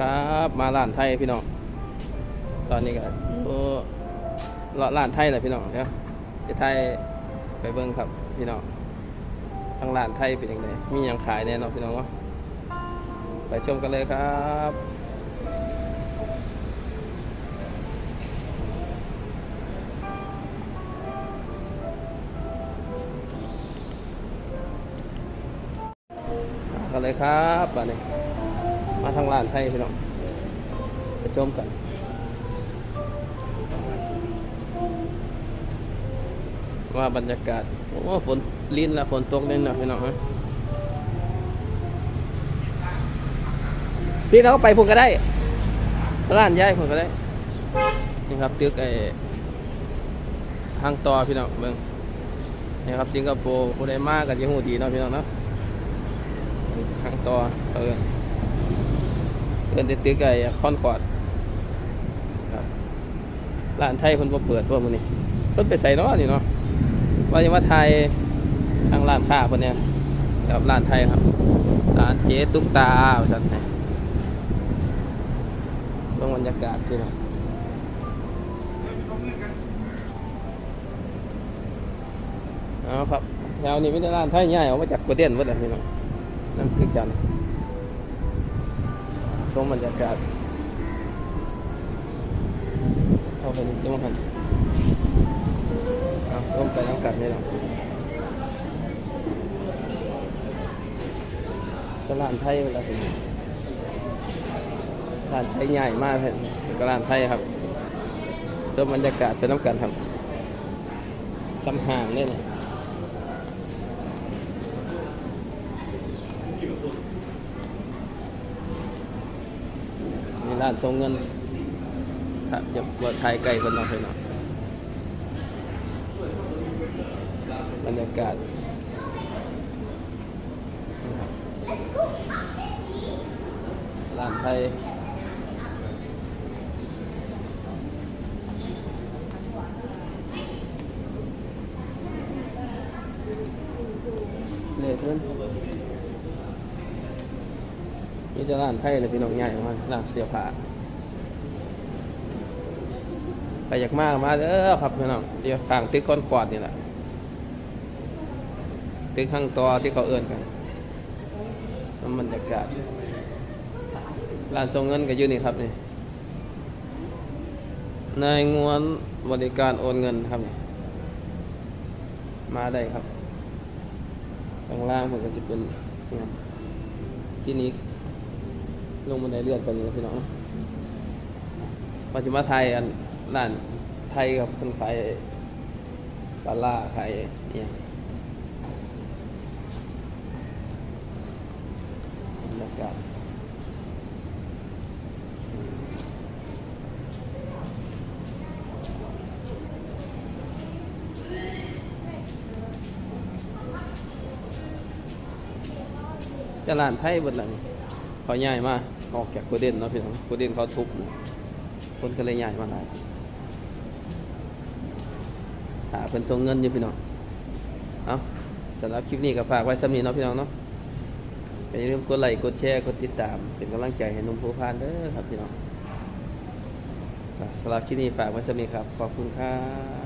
ครับมาร้านไทยพี่น้องตอนนี้ก็อ้เลาะร้านไทยแหละพี่น้องเดี๋ยวจะไทยไปเบิ่งครับพี่น้องทางร้านไทยเป็นยังไงมีหยังขายแน่นอนพี่น้องวะไปชมกันเลยครับกันเลยครับมาเนี่ย มาทางร้านไทยพี่น้องไปชมกันว่าบรรยากาศโอ้ฝนลิ้นละฝนตกเล่นหน่อยพี่น้องฮะพี่เขาไปพุ่นก็ได้ร้านย้ายพุ่นก็ได้นี่ครับตึกไอ้ทางต่อพี่น้องเบิ่งนี่ครับสิงคโปร์ผู้ใดมากกันยังหูดีเนาะพี่น้องเนาะทางต่อเออ เอินตึกไอ้คอนคอร์ดร้านไทยเพิ่นบ่เปิดพวกมื้อนี้เพิ่นไปใส่เนาะนี่เนาะว่าจะมาไทยทางร้านค้าคนเนี้ยกับร้านไทยครับร้านเจ๊ตุ๊กตาสัตว์ไทยเรื่องบรรยากาศที่นะเอาครับแถวนี้ไม่ได้ร้านไทยใหญ่ออกมาจากประเด็นวัดอะไรนี่เนาะนั่นคือแถวนี้ มบรรยากาศเข้าไปนี่จังหวัดเอาร่มไปน้ำกัดนี่หรอตลาดไทยเวลาเป็นตลาดไทยใหญ่มากเลยตลาดไทยครับชมบรรยากาศเป็นน้ำกันครับสำห่างเลยนะมี ร้านส่งเงินครับอย่าบดไทยไกลคนเนาะเพื่อนเนาะบรรยากาศร้านไทยเลยเพื่อน นี่จะร้านไทยเลยพี่น้องใหญ่มากร้านเสื้อผ้าไปอยากมากมาเด้อครับพี่น้องเดี๋ยวข้างตึกคอนคอดนี่แหละตึกข้างตัวที่เขาเอื้อนกันน้ำบรรยากาศร้านส่งเงินก็อยู่นี่ครับนี่นายงวนบริการโอนเงินครับ มาได้ครับข้างล่างมันก็จะเป็นนี่คลินิก ลงบันไดเลื่อนไปนี่พี่น้องมาชิมาไทยอันร้านไทยกับคนขายปลาล่าขายเนี่ยบรรยากาศตลาดไทยบนหลังเขาใหญ่มาก ออกจากโคเดนเนาะพี่น้องโคเดนเขาทุบคนก็เลยใหญ่มาหลายหาเป็นทรงเงินอยู่พี่น้องเอาสำหรับคลิปนี้ก็ฝากไว้สำนีเนาะพี่น้องเนาะอย่าลืมกดไลค์กดแชร์กดติดตาม เป็นกำลังใจให้นุ่มผู้พานเด้อครับพี่น้องสำหรับที่นี่ฝากไว้สำนีครับ ขอบคุณครับ